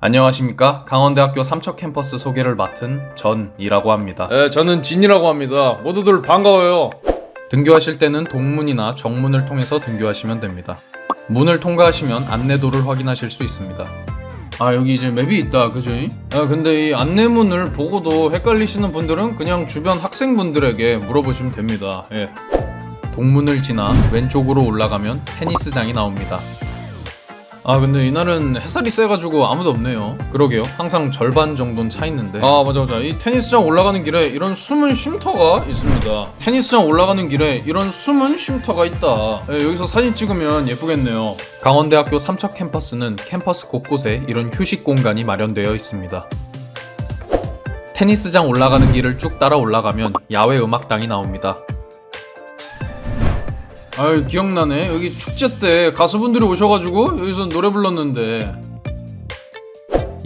안녕하십니까 강원대학교 삼척 캠퍼스 소개를 맡은 전이라고 합니다. 네, 저는 진이라고 합니다. 모두들 반가워요. 등교하실 때는 동문이나 정문을 통해서 등교하시면 됩니다. 문을 통과하시면 안내도를 확인하실 수 있습니다. 아 여기 이제 맵이 있다 그지? 아 근데 이 안내문을 보고도 헷갈리시는 분들은 그냥 주변 학생분들에게 물어보시면 됩니다. 예. 동문을 지나 왼쪽으로 올라가면 테니스장이 나옵니다. 아 근데 이날은 햇살이 세가지고 아무도 없네요. 그러게요. 항상 절반 정도는 차 있는데. 아 맞아 맞아. 이 테니스장 올라가는 길에 이런 숨은 쉼터가 있습니다. 테니스장 올라가는 길에 이런 숨은 쉼터가 있다. 예, 여기서 사진 찍으면 예쁘겠네요. 강원대학교 삼척 캠퍼스는 캠퍼스 곳곳에 이런 휴식 공간이 마련되어 있습니다. 테니스장 올라가는 길을 쭉 따라 올라가면 야외 음악당이 나옵니다 아유 기억나네. 여기 축제 때 가수분들이 오셔가지고 여기서 노래 불렀는데.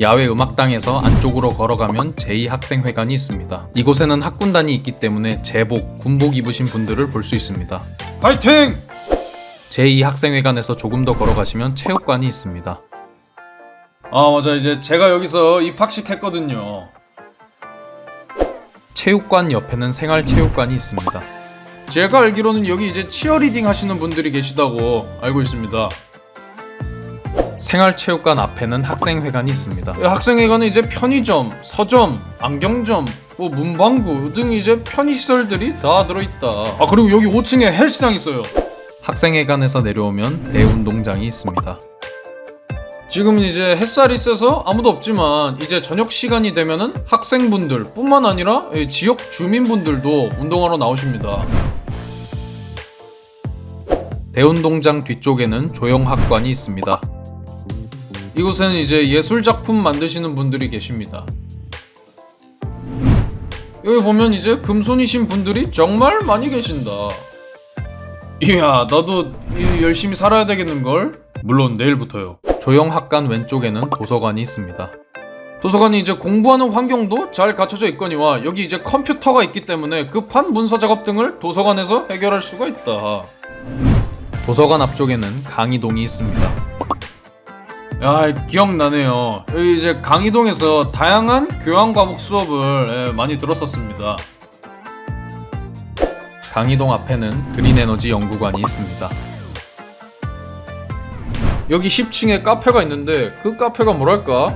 야외 음악당에서 안쪽으로 걸어가면 제2학생회관이 있습니다. 이곳에는 학군단이 있기 때문에 제복, 군복 입으신 분들을 볼 수 있습니다. 파이팅! 제2학생회관에서 조금 더 걸어가시면 체육관이 있습니다. 아 맞아. 이제 제가 여기서 입학식 했거든요. 체육관 옆에는 생활체육관이 있습니다 제가 알기로는 여기 이제 치어리딩 하시는 분들이 계시다고 알고 있습니다. 생활체육관 앞에는 학생회관이 있습니다. 이 학생회관은 이제 편의점, 서점, 안경점, 뭐 문방구 등 이제 편의시설들이 다 들어있다. 아 그리고 여기 5층에 헬스장 있어요. 학생회관에서 내려오면 대운동장이 있습니다. 지금은 이제 햇살이 세서 아무도 없지만 이제 저녁 시간이 되면은 학생분들 뿐만 아니라 이 지역 주민분들도 운동하러 나오십니다. 대운동장 뒤쪽에는 조형학관이 있습니다. 이곳에는 이제 예술작품 만드시는 분들이 계십니다. 여기 보면 이제 금손이신 분들이 정말 많이 계신다. 이야, 나도 이- 열심히 살아야 되겠는걸? 물론 내일부터요. 조형학관 왼쪽에는 도서관이 있습니다. 도서관이 이제 공부하는 환경도 잘 갖춰져 있거니와 여기 이제 컴퓨터가 있기 때문에 급한 문서 작업 등을 도서관에서 해결할 수가 있다. 도서관 앞쪽에는 강의동이 있습니다. 야, 기억나네요. 이제 강의동에서 다양한 교양 과목 수업을 예, 많이 들었었습니다. 강의동 앞에는 그린에너지 연구관이 있습니다. 여기 10층에 카페가 있는데 그 카페가 뭐랄까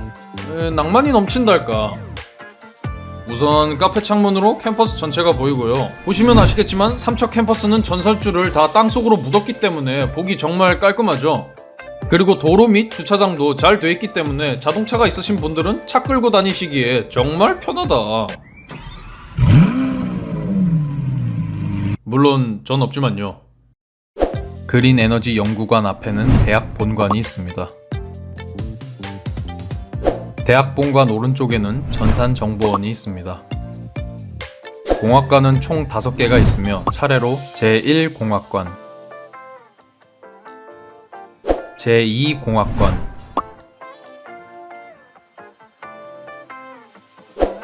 에, 낭만이 넘친달까 우선 카페 창문으로 캠퍼스 전체가 보이고요. 보시면 아시겠지만 삼척 캠퍼스는 전설줄을 다 땅속으로 묻었기 때문에 보기 정말 깔끔하죠. 그리고 도로 및 주차장도 잘 돼 있기 때문에 자동차가 있으신 분들은 차 끌고 다니시기에 정말 편하다. 물론 전 없지만요. 그린 에너지 연구관 앞에는 대학 본관이 있습니다. 대학 본관 오른쪽에는 전산정보원이 있습니다. 공학관은 총 5개가 있으며 차례로 제1공학관, 제2공학관,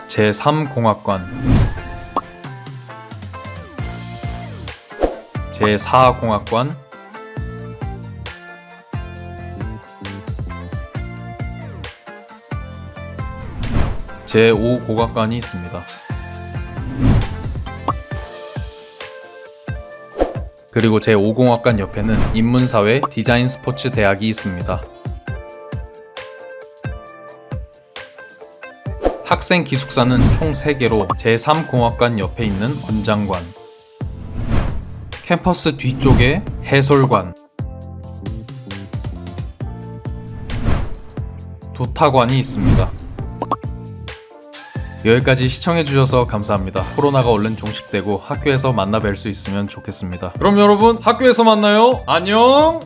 제3공학관, 제4공학관, 제5 고각관이 있습니다. 그리고 제5공학관 옆에는 인문사회 디자인 스포츠 대학이 있습니다. 학생 기숙사는 총 3개로 제3공학관 옆에 있는 원장관, 캠퍼스 뒤쪽에 해설관, 도타관이 있습니다. 여기까지 시청해주셔서 감사합니다. 코로나가 얼른 종식되고 학교에서 만나 뵐 수 있으면 좋겠습니다. 그럼 여러분 학교에서 만나요. 안녕!